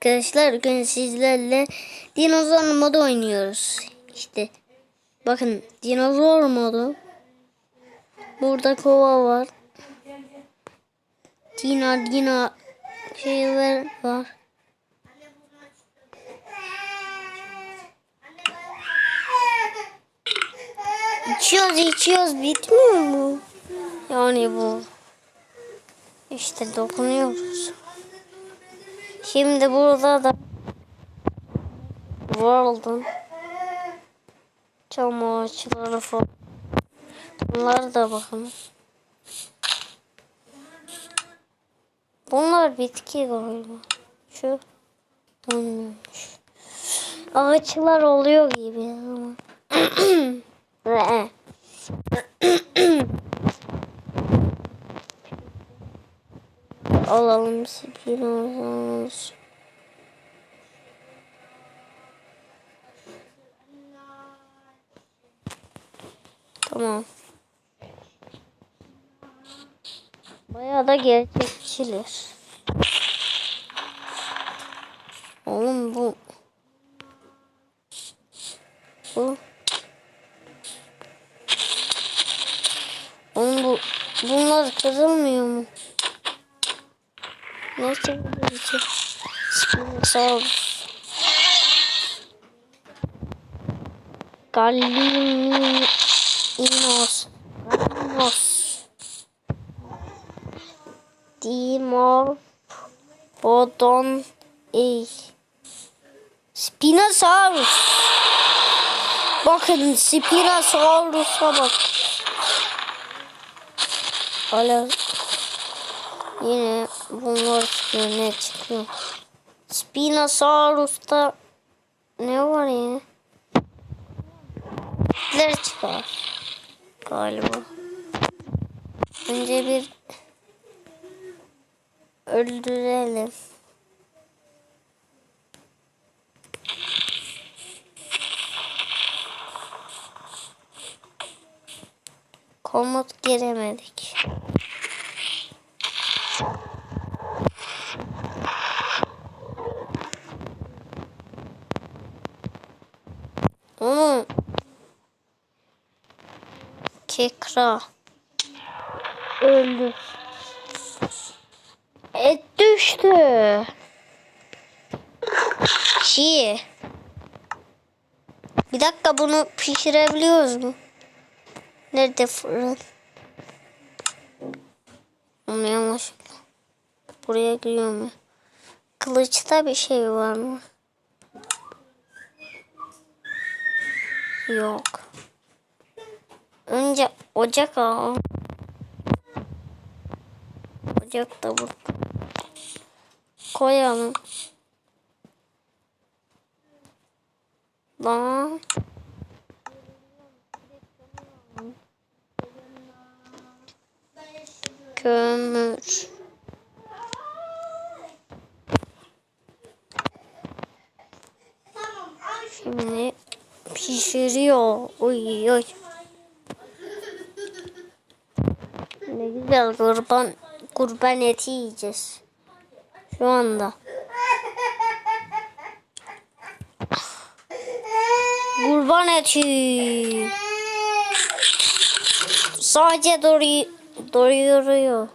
Arkadaşlar bugün sizlerle dinozor modu oynuyoruz. İşte bakın dinozor modu. Burada kova var. Dina dina şeyler var. İçiyoruz içiyoruz bitmiyor mu? Yani bu. İşte dokunuyoruz. Şimdi burada da World'un çam ağaçları falan. Bunlar da bakın. Bunlar bitki galiba. Şu olmuyormuş. Ağaçlar oluyor gibi ama. Alalım spinoz. Tamam. Bayağı da gerçekçiler. Oğlum bu bu Oğlum bu bunlar kırılmıyor mu? Ne çevirici? Spinosaurus. Galliminos. Gallinos. Dimorphodon E. Spinosaurus. Bakın Spinosaurus'a bak. Hala Yine bunlar çıkıyor ne çıkıyor. Spinosaurus'ta ne var ya? Hitler çıkar. Galiba. Önce bir öldürelim. Komut giremedik. Onu Kekra öldü. Et düştü. Çiğ. Bir dakika bunu pişirebiliyoruz mu? Nerede fırın? Yanlışlıkla. Buraya giriyor mu? Kılıçta bir şey var mı? Yok. Önce ocak al. Ocak da burada. Koyalım. Lan. Kömür. Şimdi pişiriyor. Oy oy. Ne güzel kurban kurban eti yiyeceğiz. Şu anda. Kurban eti. Sadece doyu doyuruyor.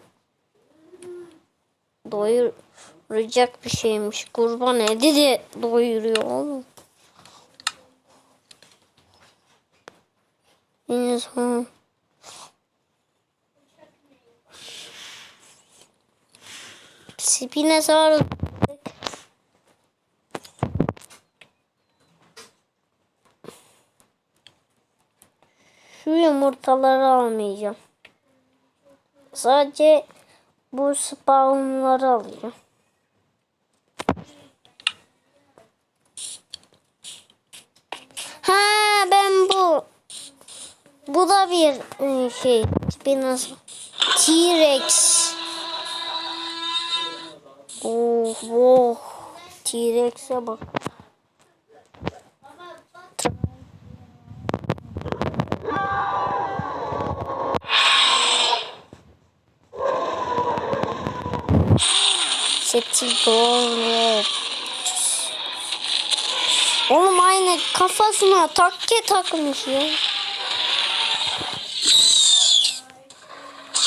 Doyuracak bir şeymiş. Kurban eti de doyuruyor oğlum. Yine Spinosaurus. Şu yumurtaları almayacağım. Sadece bu spawnları alacağım. Ha ben bu bu da bir e, şey. Spinos. T-Rex. Oh, oh. T-Rex'e bak. Seti doğru. Oğlum aynı kafasına takke takmış ya.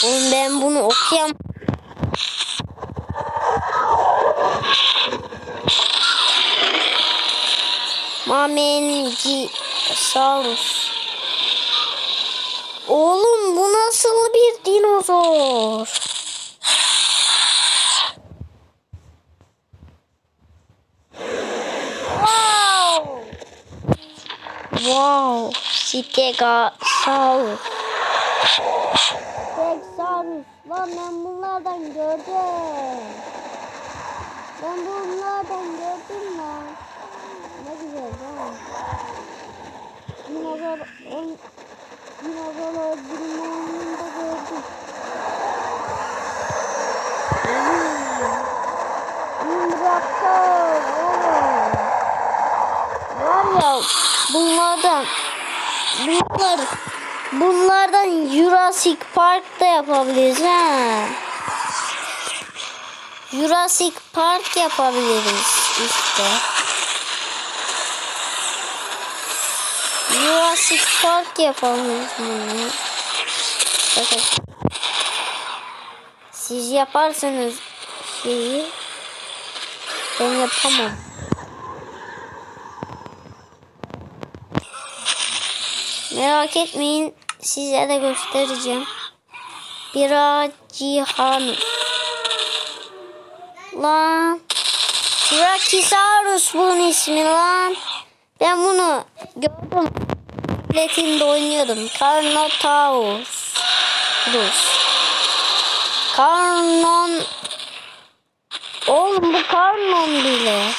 Oğlum ben bunu okuyam. Mamencisaurus. Oğlum bu nasıl bir dinozor? Wow. Wow. Stegosaurus. Stegosaurus. Lan ben bunlardan gördüm. Ben bunlardan gördüm lan. Ne güzel lan. Dinozor, dinozor öldürmeyi de gördüm. Oğlum. Var ya bunlardan bunlar bunlardan Jurassic Park'ta yapabiliriz ha. Jurassic Park yapabiliriz işte. Jurassic Park bunu. Bakın. Siz yaparsanız şeyi ben yapamam. Merak etmeyin size de göstereceğim. Biracihanus. Lan. Brachiosaurus bunun ismi lan. Ben bunu gördüm. Platin'de oynuyordum. Carnotaurus. Rus. Karnon. Oğlum bu karnon bile.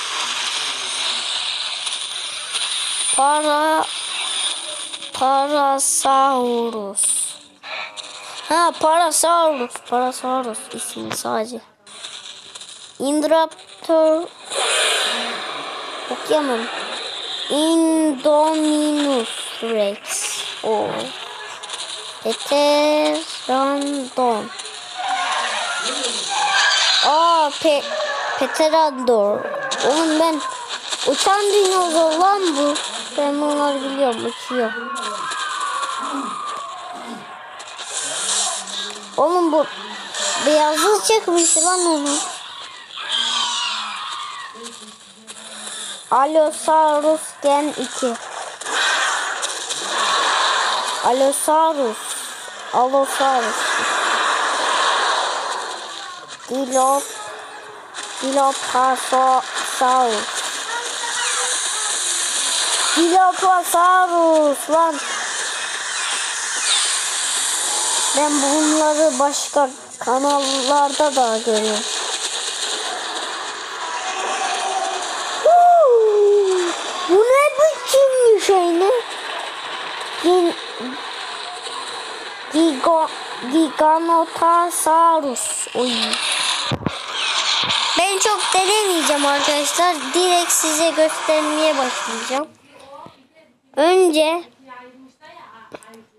Para. Parasaurus. Ha Parasaurus. Parasaurus ismi sadece. Indraptor. Okuyamam. Indominus Rex. O. Pteranodon. Aa pe Pteranodon. Oğlum ben uçan dinozor lan bu. Ben bunları biliyorum uçuyor. Oğlum bu beyazlı çıkmış lan onu. Allosaurus Gen 2 Allosaurus. Allosaurus. Dilop. Dilophosaurus Dilophosaurus lan. Ben bunları başka kanallarda da görüyorum. Huu! Bu ne biçim şey ne? Gin, Gigo, Giganotosaurus. Oy. Ben çok denemeyeceğim arkadaşlar. Direkt size göstermeye başlayacağım. Önce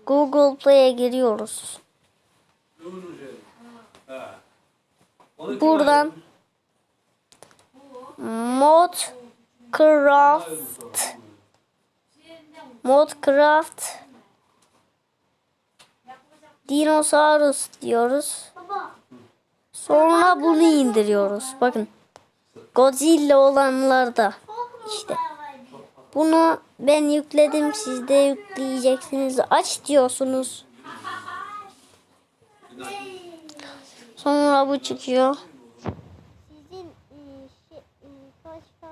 Google Play'e giriyoruz. Buradan Modcraft Modcraft Dinosaurus diyoruz. Sonra bunu indiriyoruz. Bakın. Godzilla olanlarda işte. Bunu ben yükledim. Siz de yükleyeceksiniz. Aç diyorsunuz. Sonra bu çıkıyor. Sizin şey, başka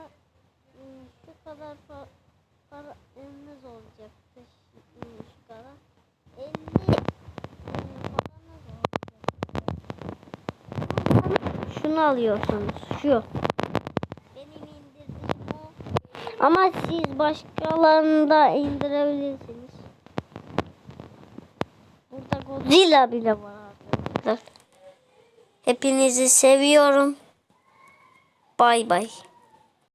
şu kadar para eliniz olacak. Şu kadar. 50 paranız Şunu alıyorsunuz. Şu. Benim indirdiğim o. Ama siz başkalarını da indirebilirsiniz. Burada Godzilla bile var arkadaşlar. Hepinizi seviyorum. Bay bay.